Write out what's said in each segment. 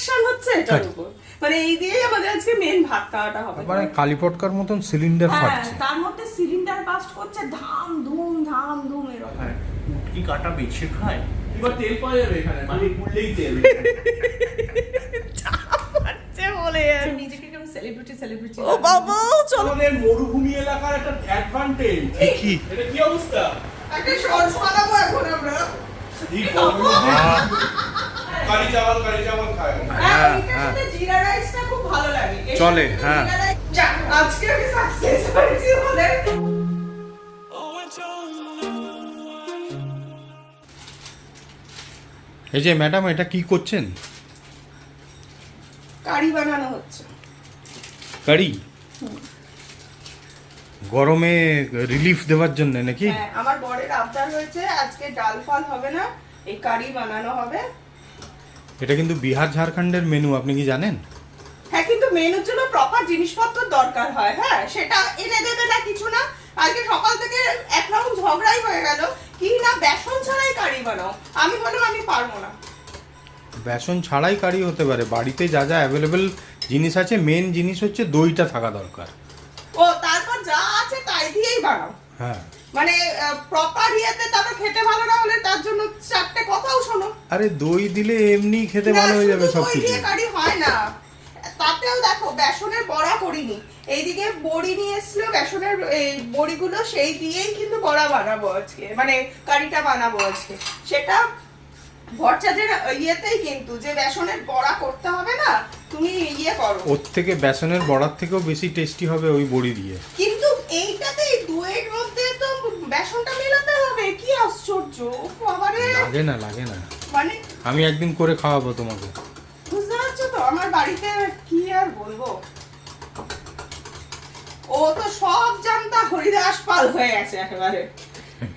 Attraction হচ্ছে এটার উপর। মানে এই দিয়েই আমাদের আজকে মেন ভাত খাওয়াটা হবে। মানে কালীপটকার মতন সিলিন্ডার হ্যাঁ ফাটছে। তার মধ্যে সিলিন্ডার বাস্ট করছে ধাম ধুম ধাম ধুম এরকম। হ্যাঁ উটকি কাটা বেছে খায়। এবার তেল পাওয়া যাবে এখানে মানে পুড়লেই তেল। বলে। নিজেকে কেমন সেলিব্রিটি সেলিব্রিটি ও বাবা চলো। আমাদের মরুভূমি এলাকার একটা অ্যাডভান্টেজ কি? এটা কি অবস্থা? একটা শর্টস বানাবো এখন আমরা। এই গরমে কারি চাওয়াল কারি চাওয়াল খায়। হ্যাঁ হ্যাঁ, এটার হ্যাঁ। সাথে জিরা রাইসটা খুব ভালো লাগে। চলে, হ্যাঁ। আজকে আমি সাকসেস হয়েছি এই যে ম্যাডাম এটা কি করছেন? কারি বানানো হচ্ছে। কারি? গরমে রিলিফ দেওয়ার জন্য নাকি? হ্যাঁ আমার বরের আবদার হয়েছে আজকে ডাল ফাল হবে না এই কারি বানানো হবে। এটা কিন্তু বিহার ঝাড়খণ্ডের মেনু আপনি কি জানেন? হ্যাঁ কিন্তু মেনুর জন্য প্রপার জিনিসপত্র দরকার হয় হ্যাঁ? সেটা এনে দেবে না কিছু না। আজকে সকাল থেকে এক রকম ঝগড়াই হয়ে গেল। কি না বেসন ছাড়াই কারি বানাও? আমি বললাম আমি পারব না। বেসন ছাড়াই কারি হতে পারে। বাড়িতে যা যা অ্যাভেলেবেল জিনিস আছে মেন জিনিস হচ্ছে দইটা থাকা দরকার। ও তারপর যা আছে তাই দিয়েই বানাও। হ্যাঁ। মানে প্রপার ইয়েতে তারপর খেতে ভালো না হলে তার জন্য চারটে কথাও শোনো। আরে দই দিলে এমনি খেতে ভালো হয়ে যাবে সব কিছু। কারি হয় না। তাতেও দেখো বেসনের বড়া করিনি। এইদিকে বড়ি নিয়ে এসেছিল বেসনের এই বড়িগুলো সেই দিয়েই কিন্তু বড়া বানাবো আজকে। মানে কারিটা বানাবো আজকে। সেটা ভরচাজের ইয়েতেই কিন্তু যে বেসনের বড়া করতে হবে না তুমি ইয়ে করো। ওর থেকে বেসনের বড়ার থেকেও বেশি টেস্টি হবে ওই বড়ি দিয়ে। কিন্তু এইটাতে এই দুয়ের মধ্যে তো বেসনটা মেলাতে হবে কি আশ্চর্য বাবারে। লাগে না লাগে না। মানে আমি একদিন করে খাওয়াবো তোমাকে। বুঝতে পারছ তো আমার বাড়িতে কি আর বলব? ও তো সব জানতা হরিদাস পাল হয়ে গেছে একেবারে।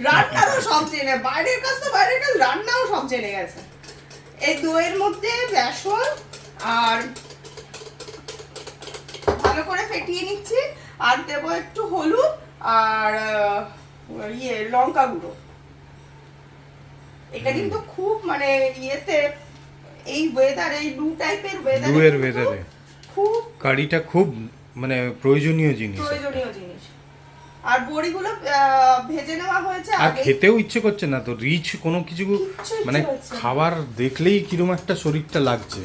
রান্নারও সব জেনে বাইরের কাজ তো বাইরের কাজ রান্নাও সব জেনে গেছে। এই দইয়ের মধ্যে বেসন আর ভালো করে ফেটিয়ে নিচ্ছি আর দেবো একটু হলুদ আর ইয়ে লঙ্কা গুঁড়ো। এটা কিন্তু খুব মানে ইয়েতে এই ওয়েদার এই লু টাইপের ওয়েদার weather-এ। খুব কারিটা খুব মানে প্রয়োজনীয় জিনিস প্রয়োজনীয় জিনিস। আর বড়িগুলো ভেজে নেওয়া হয়েছে আর খেতেও ইচ্ছে করছে না তো রিচ কোনো কিছু মানে খাবার দেখলেই কিরম একটা শরীরটা লাগছে।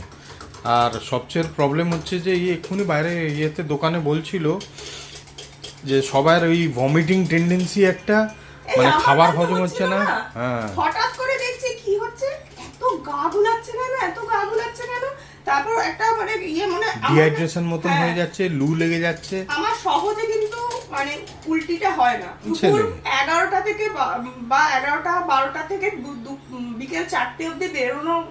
আর সবচেয়ে প্রবলেম হচ্ছে যে এই এক্ষুনি বাইরে ইয়েতে দোকানে বলছিল যে সবার ওই ভমিটিং টেন্ডেন্সি একটা মানে খাবার হজম হচ্ছে না। হ্যাঁ। হঠাৎ করে দেখছি কি হচ্ছে? এত গা গুলাচ্ছে কেন? এত গা গুলাচ্ছে কেন? তারপর একটা মানে ইয়ে মনে ডিহাইড্রেশন মতন হ্যাঁ। হয়ে যাচ্ছে লু লেগে যাচ্ছে। আমার সহজে মানে উল্টিটা হয় না। দুপুর এগারোটা থেকে বা- এগারোটা বারোটা থেকে বিকেল চারটে অবধি বেরোনো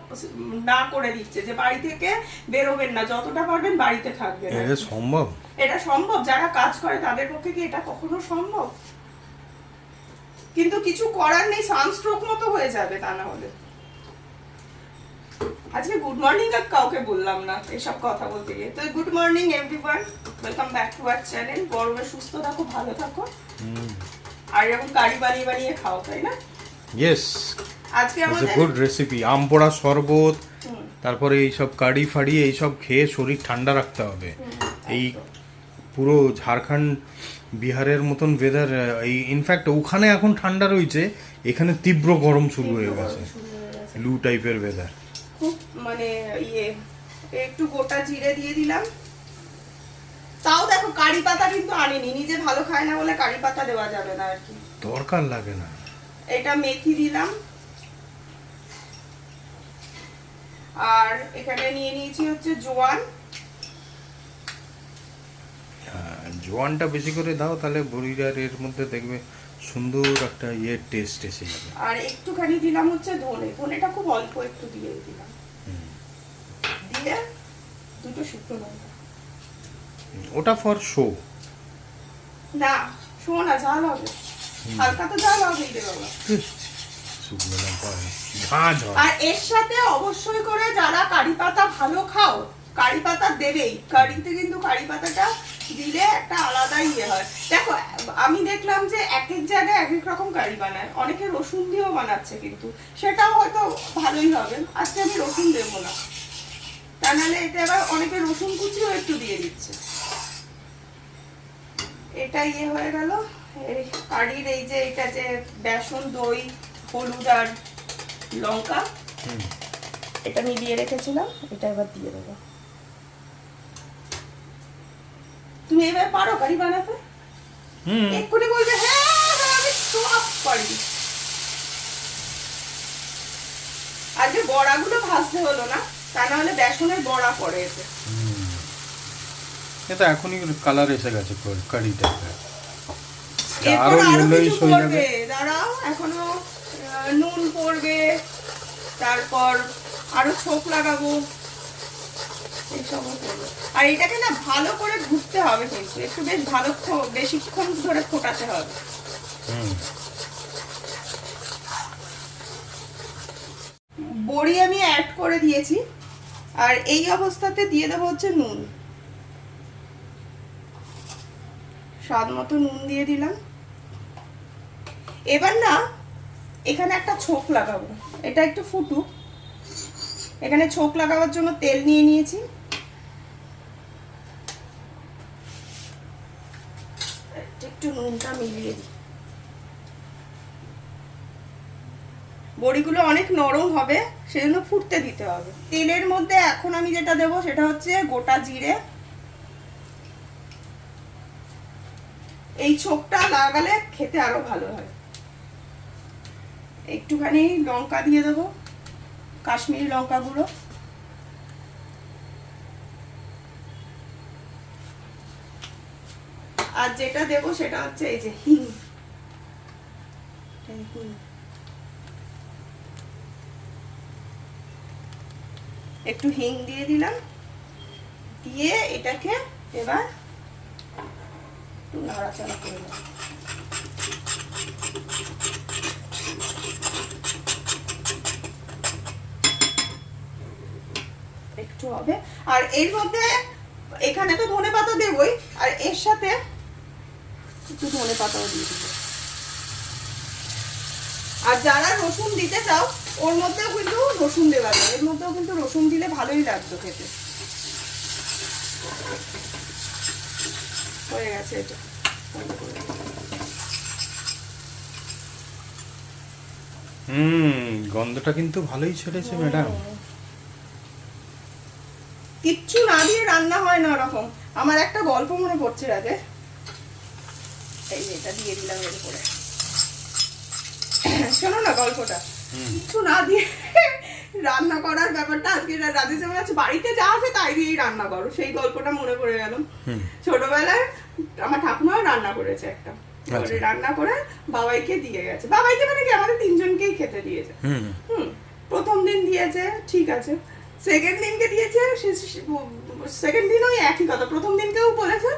না করে দিচ্ছে যে বাড়ি থেকে বেরোবেন না। যতটা পারবেন বাড়িতে থাকবেন এটা সম্ভব? এটা সম্ভব। যারা কাজ করে তাদের পক্ষে কি এটা কখনো সম্ভব? কিন্তু কিছু করার নেই সানস্ট্রোক মতো হয়ে যাবে তা না হলে। আজকে গুড মর্নিং আর কাউকে বললাম না এসব কথা বলতে গিয়ে। তো good morning everyone welcome back to our channel গরমে সুস্থ থাকো ভালো থাকো। আর এরকম কারি বানিয়ে বানিয়ে খাও তাই না? ইয়েস আজকে আমাদের গুড রেসিপি আম পোড়া শরবত তারপরে এইসব কাড়ি ফাড়ি এইসব খেয়ে শরীর ঠান্ডা রাখতে হবে। এই পুরো ঝাড়খণ্ড বিহারের মতন ওয়েদার এই ইনফ্যাক্ট ওখানে এখন ঠান্ডা রয়েছে এখানে তীব্র গরম শুরু হয়ে গেছে। শুরু হয়ে গেছে। লু টাইপের ওয়েদার খুব মানে ইয়ে একটু গোটা জিরে দিয়ে দিলাম। তাও দেখো কারি পাতা কিন্তু আনিনি নিজে ভালো খায় না বলে কারি পাতা দেওয়া যাবে না আর কি। দরকার লাগে না। এটা মেথি দিলাম। আর এখানে নিয়ে নিয়েছি হচ্ছে জোয়ান। জোয়ানটা বেশি করে দাও তাহলে বড়িটার এর মধ্যে দেখবে সুন্দর একটা ইয়ে টেস্ট এসে যাবে আর একটুখানি দিলাম হচ্ছে ধনে। ধনেটা খুব অল্প একটু দিয়ে দিলাম। দিয়ে দুটো শুকনো লঙ্কা। ওটা ফর শো না শোনো না ঝাল হবে। হালকা তো ঝাল হবেই রে বাবা। শুকনো লঙ্কা ঝাঁঝ আর এর সাথে অবশ্যই করে যারা কারি পাতা ভালো খাও কারি পাতা দেবেই। কারিতে কিন্তু কারি পাতাটা দিলে একটা আলাদা ইয়ে হয়। দেখো আমি দেখলাম যে এক এক জায়গায় এক এক রকম কারি বানায়। অনেকে রসুন দিয়েও বানাচ্ছে কিন্তু। সেটাও হয়তো ভালোই হবে। আজকে আমি রসুন দেবো না। তা নাহলে এটা আবার অনেকে রসুন কুচিও একটু দিয়ে দিচ্ছে। এটা ইয়ে হয়ে গেল। এই কারির এই যে এটা যে বেসন দই হলুদ আর লঙ্কা। এটা মিলিয়ে রেখেছিলাম। এটা এবার দিয়ে দেবো। তুমি এবার পারো কারি বানাতে? হুম। এক্ষুনি বলবে হ্যাঁ হ্যাঁ, আমি সব পারি। আজকে বড়াগুলো ভাজতে হলো না তা না হলে বেসনের বড়া পড়ে এতে এটা এখনই কালার এসে গেছে কারিটা আরও আরও হয়ে যাবে। দাঁড়াও এখনও নুন পড়বে তারপর আরও ছোপ লাগাবো। আর এটাকে না ভালো করে ঘুরতে হবে কিন্তু একটু বেশ ভালো বেশিক্ষণ ধরে ফোটাতে হবে। বড়ি আমি অ্যাড করে দিয়েছি আর এই অবস্থাতে দিয়ে দেবো হচ্ছে নুন। স্বাদ মতো নুন দিয়ে দিলাম। এবার না এখানে একটা ছোপ লাগাবো। এটা একটু ফুটুক। এখানে ছোপ লাগাবার জন্য তেল নিয়ে নিয়েছি। মিলিয়ে দিই। বড়িগুলো অনেক নরম হবে, সেজন্য ফুটতে দিতে হবে। তেলের মধ্যে এখন আমি যেটা দেবো সেটা হচ্ছে গোটা জিরে। এই ছোপটা লাগালে খেতে আরও ভালো হয়। একটুখানি লঙ্কা দিয়ে দেবো, কাশ্মীরি লঙ্কা গুঁড়ো। আর যেটা দেবো সেটা হচ্ছে এই যে হিং। একটু হিং দিয়ে দিলাম। দিয়ে এটাকে এবার একটু করে একটু হবে। আর এর মধ্যে এখানে তো ধনে পাতা দেবই, আর এর সাথে একটু ধনে পাতাও দিয়ে দিব আর যারা রসুন দিতে চাও ওর মধ্যেও কিন্তু রসুন দেওয়া যায় এর মধ্যেও কিন্তু রসুন দিলে ভালোই লাগতো খেতে। হয়ে গেছে এটা। হুম গন্ধটা কিন্তু ভালোই ছেড়েছে ম্যাডাম। কিচ্ছু না দিয়ে রান্না হয় না ওরকম। আমার একটা গল্প মনে পড়ছে রাতে এই এটা দিয়ে দিলাম এর উপরে শোনো না গল্পটা। কিচ্ছু না দিয়ে রান্না করার ব্যাপারটা আজকে যেমন আছে বাড়িতে যা আছে তাই দিয়েই রান্না করো। সেই গল্পটা মনে পড়ে গেল। ছোটবেলায় আমার ঠাকুমাও রান্না করেছে একটা। আচ্ছা। রান্না করে বাবাইকে দিয়ে গেছে। বাবাইকে মানে কি? আমাদের তিনজনকেই খেতে দিয়েছে। হুম। হুম। প্রথম দিন দিয়েছে ঠিক আছে। সেকেন্ড দিনকে দিয়েছে সেকেন্ড দিন ওই একই কথা। প্রথম দিনকেও বলেছে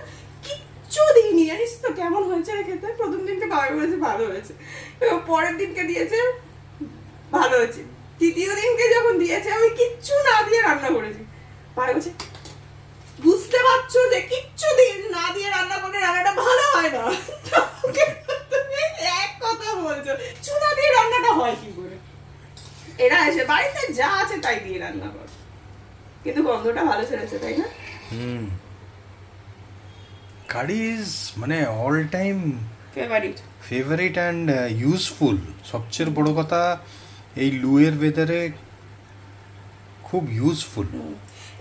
কিচ্ছু দিইনি। জানিস তো কেমন হয়েছে রে খেতে? প্রথম দিনকে বাবাই বলেছে ভালো হয়েছে। পরের দিনকে দিয়েছে ভালো হয়েছে। তৃতীয় দিনকে যখন দিয়েছে, আমি কিচ্ছু না দিয়ে রান্না করেছি। বাবাই বলছে, বুঝতে পারছ যে কিচ্ছু দিয়ে না দিয়ে রান্না করলে রান্নাটা ভালো হয় না? এক কথা বলছো চুনা দিয়ে রান্নাটা হয় কি করে? এরা এসে বাড়িতে যা আছে তাই দিয়ে রান্না করে। কিন্তু গন্ধটা ভালো ছেড়েছে, তাই না? হুম। কারি ইজ মানে all time favourite favourite and useful সবচেয়ে বড় কথা এই লুয়ের ওয়েদারে খুব ইউজফুল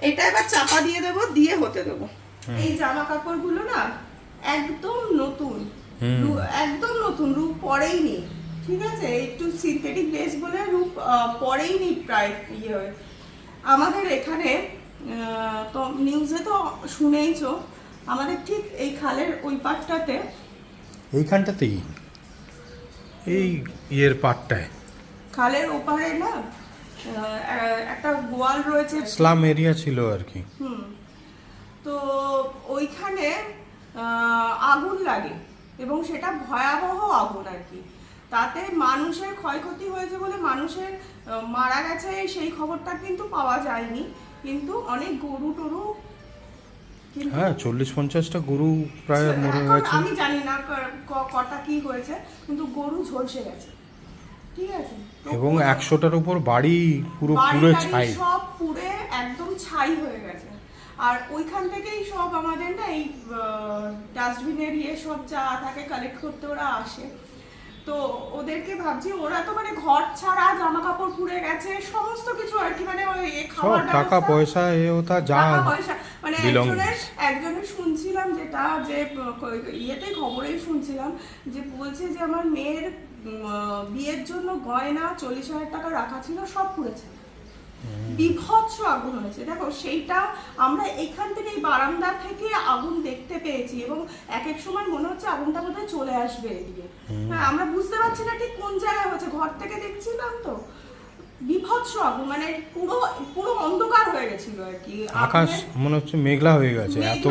এটা এবার চাপা দিয়ে দেবো দিয়ে হতে দেবো। এই জামা কাপড়গুলো না একদম নতুন। একদম নতুন রূপ পরেই নি ঠিক আছে? একটু সিনথেটিক ড্রেস বলে রূপ পরেই নি প্রায় ইয়ে হয়ে। আমাদের এখানে তো নিউজে তো শুনেইছো আমাদের ঠিক এই খালের ওই পাটটাতে এইখানটাতেই? এই ইয়ের পাটটায়? খালের ওপারে না একটা গোয়াল রয়েছে। স্লাম এরিয়া ছিল আর কি। হুম। তো ওইখানে আগুন লাগে এবং সেটা ভয়াবহ আগুন আর কি। তাতে মানুষের ক্ষয়ক্ষতি হয়েছে বলে মানুষের মারা গেছে সেই খবরটা কিন্তু পাওয়া যায়নি। কিন্তু অনেক গরু টরু হ্যাঁ চল্লিশ পঞ্চাশটা গরু প্রায় মরে গেছে। আমি জানি না কটা কি হয়েছে কিন্তু গরু ঝলসে গেছে। ঠিক আছে? এবং একশোটার উপর বাড়ি পুরো পুরো ছাই। সব পুড়ে একদম ছাই হয়ে গেছে। আর ওইখান থেকেই সব আমাদের না এই ডাস্টবিনের ইয়ে সব যা থাকে কালেক্ট করতে ওরা আসে। তো ওদেরকে ভাবছি ওরা তো মানে ঘর ছাড়া জামা কাপড় পুড়ে গেছে সমস্ত কিছু আর কি মানে ওই খাওয়ার টাকা পয়সা এ ওটা যা। পয়সা। মানে একজনের একজনের শুনছিলাম যেটা যে ইয়েতে খবরেই শুনছিলাম যে বলছে যে আমার মেয়ের বিয়ের জন্য গয়না চল্লিশ হাজার টাকা রাখা ছিল সব পুড়েছে। বিভৎস আগুন হয়েছে। দেখো সেইটা আমরা এখান থেকে এই বারান্দা থেকে আগুন দেখতে পেয়েছি এবং এক এক সময় মনে হচ্ছে আগুনটা বোধহয় চলে আসবে এদিকে। হ্যাঁ আমরা বুঝতে পারছি না ঠিক কোন জায়গায় হচ্ছে। ঘর থেকে দেখছিলাম তো। বিভৎস আগুন মানে পুরো পুরো অন্ধকার হয়ে গেছিল আর কি। আকাশ মনে হচ্ছে মেঘলা হয়ে গেছে এত।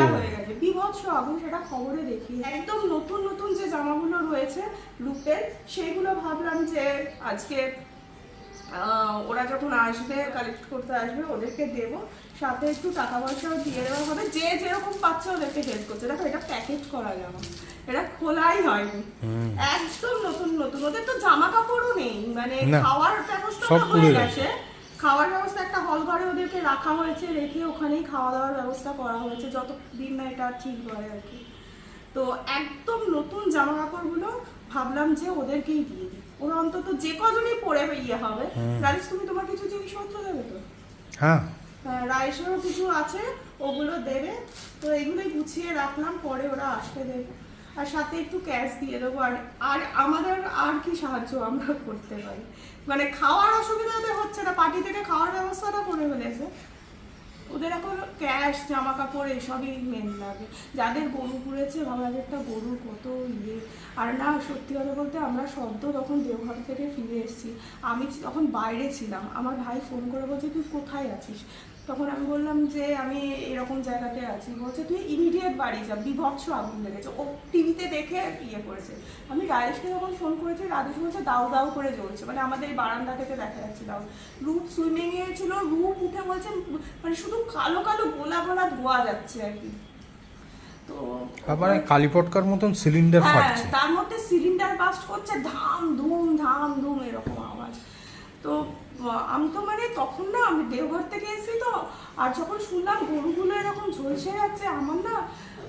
বিভৎস আগুন সেটা খবরে দেখি। একদম নতুন নতুন যে জামাগুলো রয়েছে রূপের সেইগুলো ভাবলাম যে আজকে ওরা যখন আসবে কালেক্ট করতে আসবে ওদেরকে দেব। সাথে একটু টাকা পয়সাও দিয়ে দেওয়া হবে। যে যেরকম পাচ্ছে ওদেরকে হেল্প করছে। দেখো এটা প্যাকেট করা জামা এটা খোলাই হয়নি। একদম নতুন নতুন। ওদের তো জামা কাপড়ও নেই। মানে খাওয়ার ব্যবস্থা হয়ে গেছে। খাওয়ার ব্যবস্থা একটা হল ঘরে ওদেরকে রাখা হয়েছে। রেখে ওখানেই খাওয়া দাওয়ার ব্যবস্থা করা হয়েছে। যত দিন না এটা ঠিক হয় আর কি। তো একদম নতুন জামা কাপড়গুলো ভাবলাম যে ওদেরকেই দিয়ে দিই। ওরা অন্তত যে কজনই পরে ইয়ে হবে রাজেশ তুমি তোমার কিছু জিনিসপত্র দেবে তো? হ্যাঁ। হ্যাঁ, রাইসেরও কিছু আছে ওগুলো দেবে। তো এগুলোই গুছিয়ে রাখলাম পরে ওরা আসতে দেবে আর সাথে একটু ক্যাশ দিয়ে দেবো। আর আর আমাদের আর কি সাহায্য আমরা করতে পারি? মানে খাওয়ার অসুবিধা ওদের হচ্ছে না পার্টি থেকে খাওয়ার ব্যবস্থাটা করে ফেলেছে। ওদের এখন ক্যাশ জামা কাপড় এসবই মেন লাগে। যাদের গরু পুড়েছে ভাবা একটা গরুর কত ইয়ে। আর না, সত্যি কথা বলতে আমরা সদ্য তখন দেওঘর থেকে ফিরে এসেছি, আমি তখন বাইরে ছিলাম। আমার ভাই ফোন করে বলছে, তুই কোথায় আছিস? তখন আমি বললাম যে আমি এরকম জায়গাতে আছি। বলছে তুই ইমিডিয়েট বাড়ি যা। বিভৎস আগুন লেগেছে। ও টিভিতে দেখে ইয়ে করেছে। আমি রাজেশকে যখন ফোন করেছি রাজেশ বলছে দাও দাও করে জ্বলছে। মানে আমাদের এই বারান্দা থেকে দেখা যাচ্ছে দাও। রূপ সুইমিং এ ছিল রূপ উঠে বলছে মানে শুধু কালো কালো গোলা গোলা ধোয়া যাচ্ছে আর কি। তো তারপরে কালীপটকার মতন সিলিন্ডার হ্যাঁ ফাটছে। তার মধ্যে সিলিন্ডার বাস্ট করছে ধাম ধুম ধাম ধুম এরকম তো আমি তো মানে তখন না আমি দেওঘর থেকে এসেছি তো আর যখন শুনলাম গরুগুলো এরকম ঝলসে যাচ্ছে আমার না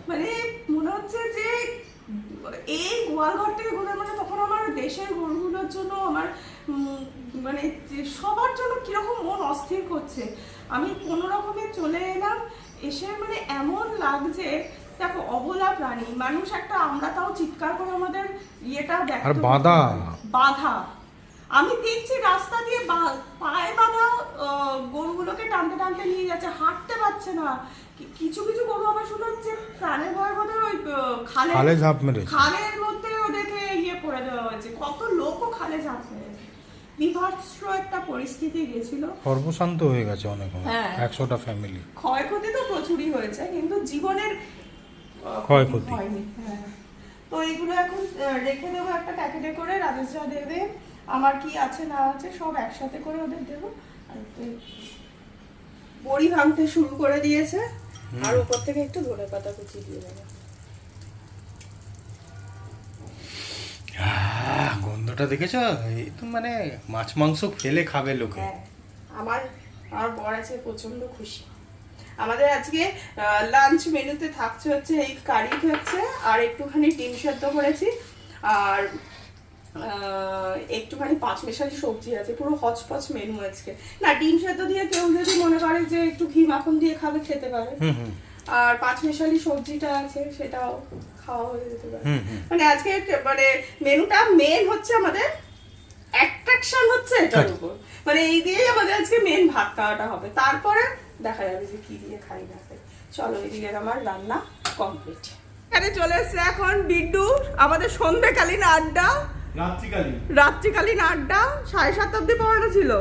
মানে মনে হচ্ছে যে এই গোয়ালঘর থেকে ঘুরে মানে তখন আমার দেশের গরুগুলোর জন্য আমার মানে সবার জন্য কীরকম মন অস্থির করছে আমি কোনো রকমে চলে এলাম এসে মানে এমন লাগছে দেখো অবলা প্রাণী মানুষ একটা আমরা তাও চিৎকার করে আমাদের ইয়েটা বাঁধা। বাঁধা আমি দেখছি রাস্তা দিয়ে পায়ে বাঁধা গরুগুলোকে টানতে টানতে নিয়ে যাচ্ছে হাঁটতে পারছে না। কিছু কিছু গরু আবার শুনলাম যে প্রাণের ভয় বোধ ওই খালে খালে ঝাঁপ মেরেছে। খালের মধ্যে ওদেরকে ইয়ে করে দেওয়া হয়েছে। কত লোকও খালে ঝাঁপ মেরেছে। বিভৎস একটা পরিস্থিতি গেছিল। সর্বশান্ত হয়ে গেছে অনেক হ্যাঁ। একশোটা ফ্যামিলি ক্ষয়ক্ষতি তো প্রচুরই হয়েছে কিন্তু জীবনের ক্ষয়ক্ষতি। হয়নি। হ্যাঁ। তো এগুলো এখন রেখে দেবো একটা প্যাকেটে করে। রাজেশরা দেবে। আমার কি আছে না আছে সব একসাথে করে ওদের দেবো। বড়ি ভাঙতে শুরু করে দিয়েছে। আর উপর থেকে একটু ধনে পাতা কুচি দিয়ে দেবো। গন্ধটা দেখেছ? এই তো মানে মাছ মাংস ফেলে খাবে লোকে। হ্যাঁ আমার আমার বর আছে প্রচণ্ড খুশি। আমাদের আজকে লাঞ্চ মেনুতে থাকছে হচ্ছে এই কারি থাকছে আর একটুখানি ডিম সেদ্ধ করেছি। আর একটুখানি পাঁচ মেশালি সবজি আছে পুরো হচপচ মেনু আজকে। না ডিম সেদ্ধ দিয়ে কেউ যদি মনে করে যে একটু ঘি মাখন দিয়ে খাবে খেতে পারে। আর পাঁচ মেশালি সবজিটা আছে সেটাও খাওয়া হয়ে যেতে পারে। মানে আজকে মানে মেনুটা মেন হচ্ছে আমাদের অ্যাট্রাকশন হচ্ছে এটার। উপর। মানে এই দিয়েই আমাদের আজকে মেন ভাত খাওয়াটা হবে। তারপরে দেখা যাবে যে কি দিয়ে খাই না খাই। চলো এদিকে আমার রান্না কমপ্লিট এখানে চলে এসছে এখন বিড্ডু আমাদের সন্ধ্যেকালীন আড্ডা। রাত্রিকালীন। রাত্রিকালীন আড্ডা সাড়ে সাতটা অব্দি পড়ানো ছিল।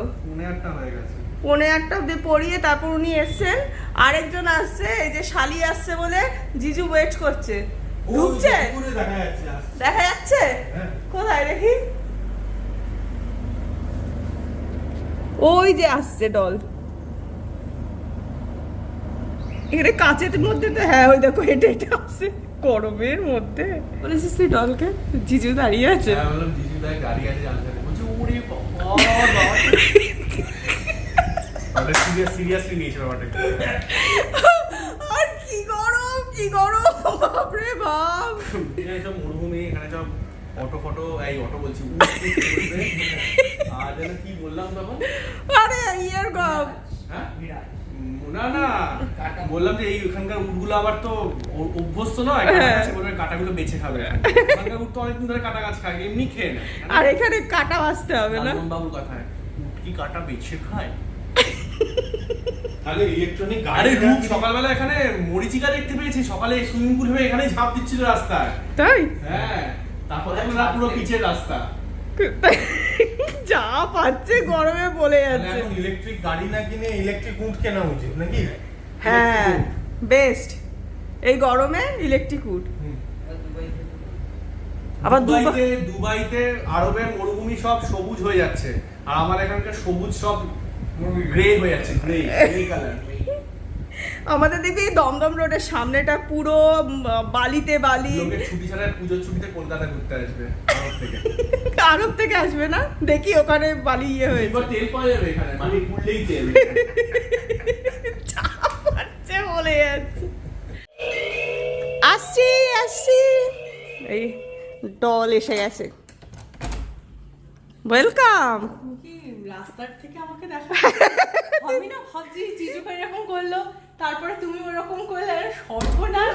হয়ে গেছে। পৌনে একটা অব্দি পড়িয়ে তারপর উনি এসছেন। আরেকজন আসছে এই যে শালি আসছে বলে জিজু ওয়েট করছে। ঢুকছে? দেখা যাচ্ছে আসছে। দেখা যাচ্ছে? হ্যাঁ। কোথায় দেখি? ওই যে আসছে ডল এখানে কাঁচের মধ্যে তো হ্যাঁ ওই দেখো এটা এটা আসছে। গরমের মধ্যে। বলেছিস তুই ডলকে জিজু দাঁড়িয়ে আছে। হ্যাঁ, আর কি গরম কি গরম বাপরে বাপ। সব মরুভূমি এখানে সব অটো ফটো এই অটো বলছি। আর যেন কি বললাম তখন? আরে ইয়ের গপ হ্যাঁ? না না বললাম যে এই ওখানকার উটগুলো আবার তো অভ্যস্ত নয় হ্যাঁ। কাটাগুলো বেছে খাবে। ওখানকার উট তো অনেকদিন ধরে কাটা গাছ খায় এমনি খেয়ে নেয়। আর এখানে কাটা বাঁচতে হবে না? বাবুর কথায় উট কি কাটা বেছে খায়? তাহলে ইলেকট্রনিক আরে রূপ সকালবেলা এখানে মরিচিকা দেখতে পেয়েছি সকালে সুইমিং পুল হয়ে এখানেই ঝাঁপ দিচ্ছিল রাস্তায়। তাই? হ্যাঁ তারপরে পুরো পিচের রাস্তা। যা পাচ্ছে গরমে বলে যাচ্ছে। ইলেকট্রিক গাড়ি না কিনে ইলেকট্রিক উট কেনা উচিত নাকি? হ্যাঁ বেস্ট এই গরমে ইলেকট্রিক উট। আবার দুবাইতে দুবাইতে আরবের মরুভূমি সব সবুজ হয়ে যাচ্ছে। আর আমার এখানকার সবুজ সব গ্রে হয়ে যাচ্ছে গ্রে গ্রে কালার আমাদের দেখবি এই দমদম রোডের সামনেটা পুরো বালিতে বালি। কলকাতা ঘুরতে আসবে আরব থেকে। আসবে না? দেখি ওখানে বালি ইয়ে হয়েছে। তেল পাওয়া যাবে এখানে মাটি খুললেই তেল। বলে যাচ্ছে। আসছি আসছি। এই ডল এসে গেছে। ওয়েলকাম রাস্তার থেকে আমাকে দেখা? আমি না ভাবছি জিজুকে এরকম করল তারপরে তুমি ওরকম করলে সর্বনাশ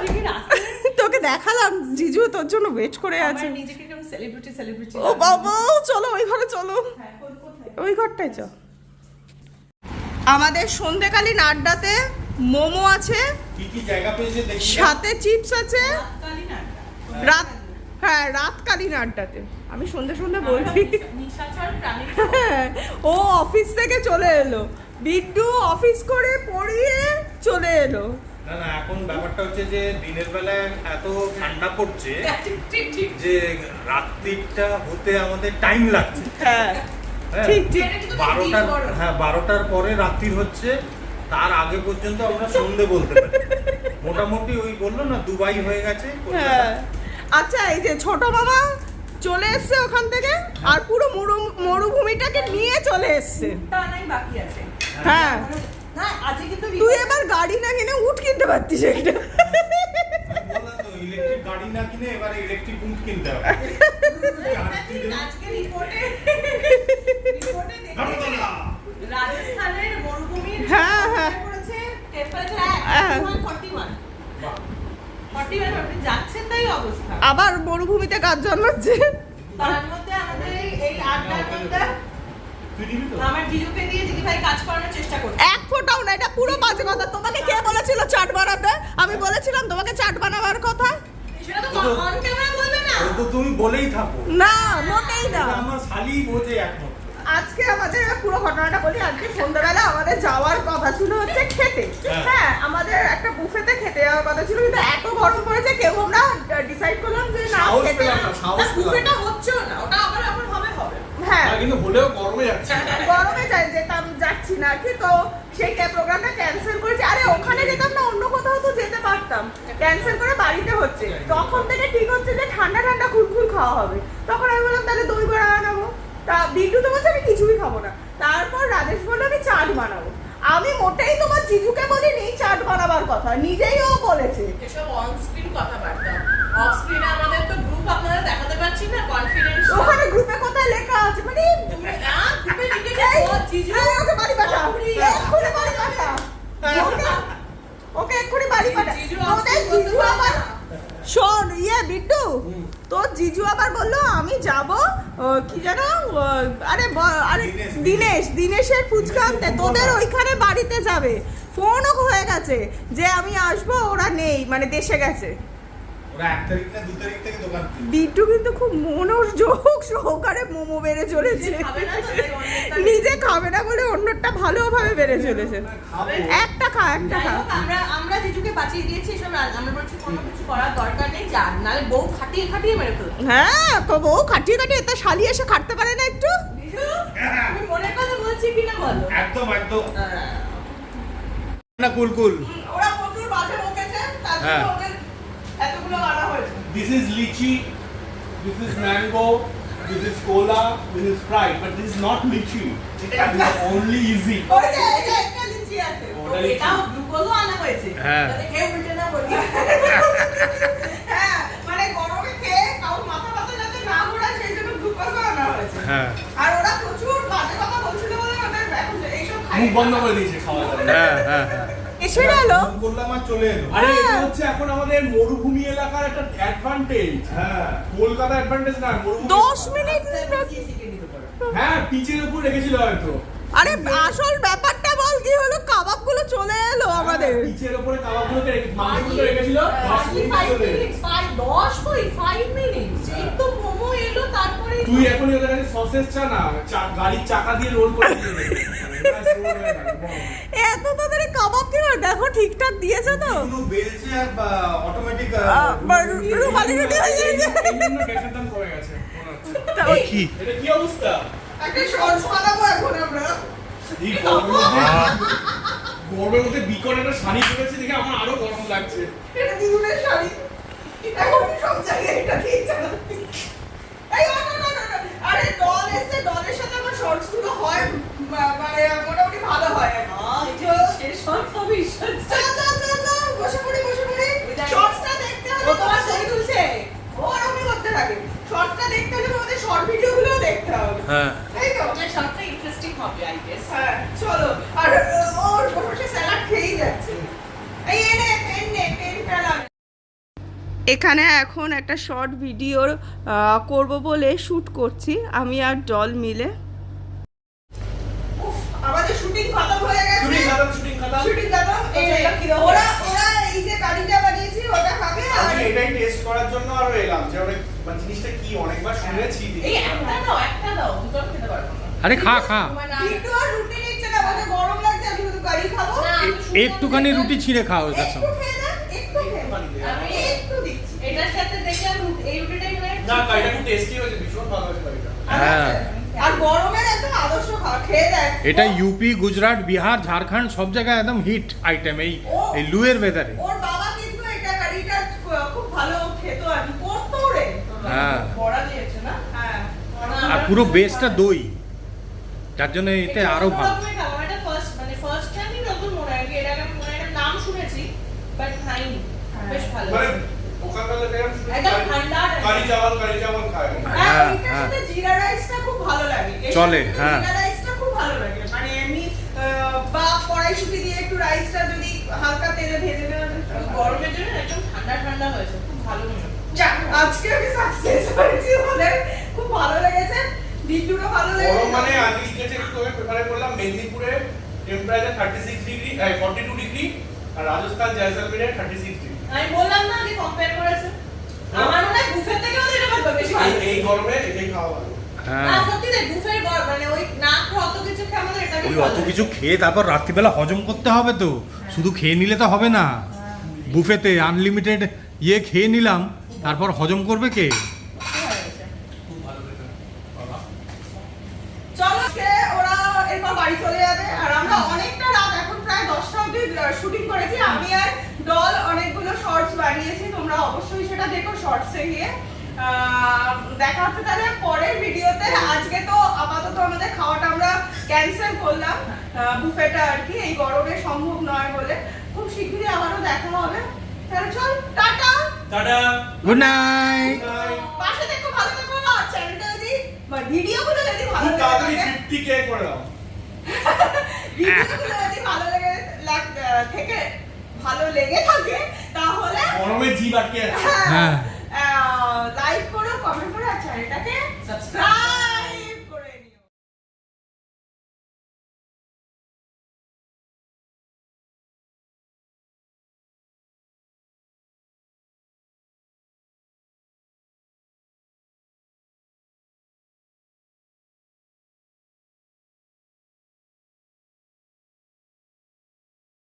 তোকে দেখালাম জিজু তোর জন্য ওয়েট করে আছে। নিজেকে কেমন সেলিব্রিটি সেলিব্রিটি ও বাবা চলো ওই ঘরে চলো। ওই ঘরটাই চল আমাদের সন্ধেকালীন আড্ডাতে মোমো আছে কি কি জায়গা পেয়েছে দেখি। সাথে চিপস আছে। রাতকালীন রাত হ্যাঁ রাতকালীন আড্ডাতে। আমি সন্ধে সন্ধে বলছি। নিশাচর হ্যাঁ, ও অফিস থেকে চলে এলো। বিট্টু অফিস করে পড়িয়ে চলে এলো। না না এখন ব্যাপারটা হচ্ছে যে দিনের বেলায় এত ঠান্ডা পড়ছে ঠিক ঠিক ঠিক। যে রাত্রিটা হতে আমাদের টাইম লাগছে। হ্যাঁ। হ্যাঁ। ঠিক ঠিক। বারোটার। হ্যাঁ বারোটার পরে রাত্রির হচ্ছে তার আগে পর্যন্ত আমরা সন্ধে বলতে পারি। মোটামুটি ওই বলল না দুবাই হয়ে গেছে হ্যাঁ। আচ্ছা এই যে ছোট বাবা চলে এসছে ওখান থেকে আর পুরো মরু- মরুভূমিটাকে নিয়ে চলে এসছে। তা নাই বাকি আছে। হ্যাঁ। তুই এবার গাড়ি না কিনে উঠ কিনতে পারতিস এটা আমি বললাম তো ইলেকট্রিক গাড়ি না কিনে এবারে ইলেকট্রিক উঠ কিনতে হবে। আজকে রিপোর্টে রিপোর্টে রাজস্থানের মরুভূমির হ্যাঁ, হ্যাঁ। করেছে টেম্পারেচার হ্যাঁ। 41 41 আপনি যাচ্ছেন তাই অবস্থা। আবার মরুভূমিতে কাজ জন্মাচ্ছে তার মধ্যে আমাদের এই- এই আড্ডার মধ্যে তুই দিবি তো আমার জিজুকে দিয়ে দিদিভাই কাজ করানোর চেষ্টা করছে এক ফোঁটাও না এটা পুরো বাজে কথা। তোমাকে কে বলেছিল চাট বানাতে? আমি বলেছিলাম তোমাকে চাট বানাবার কথা। না। তুমি বলেই থাকো। না মোটেই না। আমার শালি বোঝে একমাত্র আজকে আমাদের পুরো ঘটনাটা বলি আজকে সন্ধ্যাবেলা আমাদের যাওয়ার কথা ছিল হচ্ছে খেতে। হ্যাঁ। হ্যাঁ আমাদের একটা বুফেতে খেতে যাওয়ার কথা ছিল কিন্তু এত গরম পড়েছে কেউ আমরা ডিসাইড করলাম যে না খেতে পেলাম না সাহস পেলাম বুফেটা হচ্ছেও না ওটা আবার এমন ভাবে হবে। হ্যাঁ। কিন্তু হলেও গরমে যাচ্ছে গরমে যাই যেতাম যাচ্ছি না কি তো সেই প্রোগ্রামটা ক্যান্সেল করেছি। আরে, ওখানে যেতাম না, অন্য কোথাও তো যেতে পারতাম। ক্যান্সেল করে বাড়িতে হচ্ছে। তখন থেকে ঠিক হচ্ছে যে ঠান্ডা ঠান্ডা খুলখুল খাওয়া হবে। তখন আমি বললাম, তাহলে দই বড়া বানাবো। তা বিট্টু তো বলছে, আমি কিছুই খাব না। তারপর রাজেশ বলল, আমি চাট বানাবো। আমি মোটেই তোমার জিজুকে বলিনি চাট বানাবার কথা। নিজেই ও বলেছে। এসব অন স্ক্রিন কথাবার্তা। অফ স্ক্রিনে আমাদের তো আপনারা দেখাতে পারছি না কনফিডেন্স ওখানে গ্রুপে কোথায় লেখা আছে? মানে না গ্রুপে লিখেছে এই, জিজু ওকে বাড়ি পাঠা। এক্ষুনি বাড়ি পাঠা। ওকে- ওকে এক্ষুনি বাড়ি পাঠা। তোদের জিজু আবার শোন ইয়ে বিট্টু তোর জিজু আবার বলল আমি যাব কি যেন আরে আরে দিনেশ, দিনেশ দিনেশের ফুচকা আনতে। তোদের ওইখানে বাড়িতে যাবে। ফোনও হয়ে গেছে যে আমি আসব ওরা নেই মানে দেশে গেছে। বিট্টু কিন্তু খুব মনোযোগ সহকারে মোমো বেড়ে চলেছে। নিজে খাবে না বলে অন্যটা ভালোভাবে বেড়ে চলেছে। একটা খা একটা খা। আমরা আমরা জিজুকে বাঁচিয়ে দিয়েছি এসব রাজ- আমরা বলছি কোনো কিছু করার দরকার নেই যান নাহলে বউ খাটিয়ে খাটিয়ে মেরে ফেলবে। হ্যাঁ তো বউ খাটিয়ে শালি এসে খাটতে পারে না একটু? মনের কথা বলছি কিনা বলো? একদম একদম। না কুল কুল। ওরা প্রচুর বাজে বকেছে তার জন্য হ্যাঁ। This is litchi this is mango this is cola, this is Sprite, but this is not lychee. This is only easy. হ্যাঁ। হ্যাঁ মানে আনা হয়েছে হ্যাঁ আর ওরা প্রচুর বাজে কথা বলছিল বলে ওদের এখন এইসব খাই মুখ বন্ধ করে দিয়েছে খাওয়া দাওয়া। হ্যাঁ হ্যাঁ হ্যাঁ এসে গেল। করলাম আর চলে এলো। আরে এটা হচ্ছে এখন আমাদের মরুভূমি এলাকার একটা অ্যাডভান্টেজ হ্যাঁ। কলকাতা অ্যাডভান্টেজ না মরুভূমি দশ মিনিট হ্যাঁ পিচের উপর রেখেছিল হয়তো। আরে আসল ব্যাপারটা বল কি হলো? কাবাবগুলো চলে এলো আমাদের। পিচের উপরে কাবাবগুলোকে রেখে মাংসগুলো রেখেছিল দশ মিনিট ফাইভ চলে এলো। মিনিটস ফাইভ দশ কই? ফাইভ মিনিটস এই তো মোমো এলো তারপরে তুই এখন ওদের কাছে সসেস চা না গাড়ির চাকা দিয়ে রোল করে দিয়ে এত তাড়াতাড়ি কাবাব কি হয়? দেখো ঠিকঠাক দিয়েছে তো। বেলছে আর অটোমেটিক রুমালি রুটি হয়ে হচ্ছে। কি? এটা কি অবস্থা? একটা শর্টস বানাবো এখন আমরা। এই গরমের মধ্যে- বিকট একটা শাড়ি পরেছি দেখে আমার আরও গরম লাগছে। এটা দিদুনের শাড়ি। এখন সব জায়গায় এটা দিয়ে চালাচ্ছি। এই না, না, না। আরে দল এসছে দলের সাথে আমার শর্টসগুলো হয়। মানে মোটামুটি ভালো হয় শেষ হওয়ার সবই চল চল চল চল বসে পড়ি বসে পড়ি। শর্টসটা দেখতে হলে তোমার ছবি তুলছে? ও ওরকমই করতে থাকে। শর্টসটা দেখতে হলে আমাদের শর্ট ভিডিওগুলোও দেখতে হবে। হ্যাঁ। তাই তো? আপনার সবটা ইন্টারেস্টিং হবে আই গেস হ্যাঁ চলো। আর ওর বসে স্যালাড খেয়েই যাচ্ছে। এই এনে পেন নে পেনটা লাগ এখানে এখন একটা শর্ট ভিডিও করব বলে শ্যুট করছি। আমি আর ডল মিলে। শুটিং খতম হয়ে গেছে। শুটিং খাতাম শুটিং খাতাম। শুটিং খতম? ওরা ওরা এই যে কারিটা বানিয়েছি ওটা খাবে আর আমি এটাই টেস্ট করার জন্য আরও এলাম যে অনেক মানে জিনিসটা কি? অনেকবার শুনেছি এই একটা দাও একটা দাও দুটো খেতে পারব আরে খা খা। বিট্টু আর রুটি নিচ্ছে না বলে গরম লাগছে আমি শুধু কারি খাব। একটুখানি রুটি ছিঁড়ে খাও খেয়ে দেন একটু খেয়ে আমি একটু দিচ্ছি। এটার সাথে দেখলাম এই রুটিটাই না কাইটা খুব টেস্টি হয়েছে ভীষণ ভালো হয়েছে কাইটা হ্যাঁ। আর গরমের একদম আদর্শ খাওয়া খেয়ে দেখ। এটা ইউপি গুজরাট বিহার ঝাড়খণ্ড সব জায়গায় একদম হিট আইটেম এই এই লুয়ের ওয়েদারে ওর বাবা কিন্তু এটা কারিটা খুব ভালো খেত আর কি করতো রে। হ্যাঁ। বড়া দিয়েছে না? হ্যাঁ। আর পুরো বেসটা দই। যার জন্য এতে এটা আরও ভালো। এটা first মানে time ই নতুন মনে হয়, এর আগে আমি মনে নাম শুনেছি, but খাইনি। বেশ ভালো। শুধু একদম কারি- ঠান্ডা কারি চাওয়াল কারি চাওয়াল খায়। হ্যাঁ হ্যাঁ, হ্যাঁ। সাথে জিরা রাইসটা খুব ভালো লাগে। চলে, হ্যাঁ। জিরা রাইসটা খুব ভালো লাগে। মানে এমনি আহ, বা কড়াইশুঁটি দিয়ে একটু রাইসটা যদি হালকা তেলে ভেজে নেওয়া যায়, গরমের জন্য একদম ঠান্ডা ঠান্ডা হয়েছে, খুব ভালো যাক আজকে আমি সাকসেস হয়েছি বলে খুব ভালো লেগেছে। ভালো লেগেছে। মানে আজকে মেদিনীপুরে temperature thirty six degree forty two degree আর রাজস্থান জয়সলমীরে থার্টি সিক্স ডিগ্রি আমি বললাম না যে কম্পেয়ার করেছে। আমার মনে হয় বুফের থেকে ওদের এটা ভালো, বেশি ভালো। এই গরমে এটাই খাওয়া ভালো। হ্যাঁ। মানে ওই অত কিছু খেয়ে। কিছু তারপর রাত্রিবেলা হজম করতে হবে তো। শুধু খেয়ে নিলে তো হবে না। বুফেতে আনলিমিটেড ইয়ে খেয়ে নিলাম তারপর হজম করবে কে খুব ভালো খেতে বাবা চলো আজকে ওরা এরপর বাড়ি চলে যাবে আর আমরা অনেকটা রাত এখন প্রায় দশটা অবধি শুটিং করেছি আমি আর ডল অনেকগুলো শর্টস বানিয়েছি তোমরা অবশ্যই সেটা দেখো শর্টসে গিয়ে দেখা হচ্ছে তাহলে পরের ভিডিওতে আজকে তো আপাতত আমাদের খাওয়াটা আমরা ক্যান্সেল করলাম। বুফেটা আর কি এই গরমে সম্ভব নয় বলে। খুব শীঘ্রই আবারও দেখা হবে। তাহলে চল টাটা! টাটা! গুড নাইট পাশে দেখো ভালো থেকো। আর চ্যানেলটা যদি ভিডিওগুলো যদি ভালো লেগে তাড়াতাড়ি থাকে। ফিফটি কে করে দাও। ভিডিওগুলো যদি ভালো লেগে লাগ- থেকে ভালো লেগে থাকে তাহলে গরমে জি আছে। হ্যাঁ, হ্যাঁ। লাইক করো কমেন্ট করো আর চ্যানেলটাকে সাবস্ক্রাইব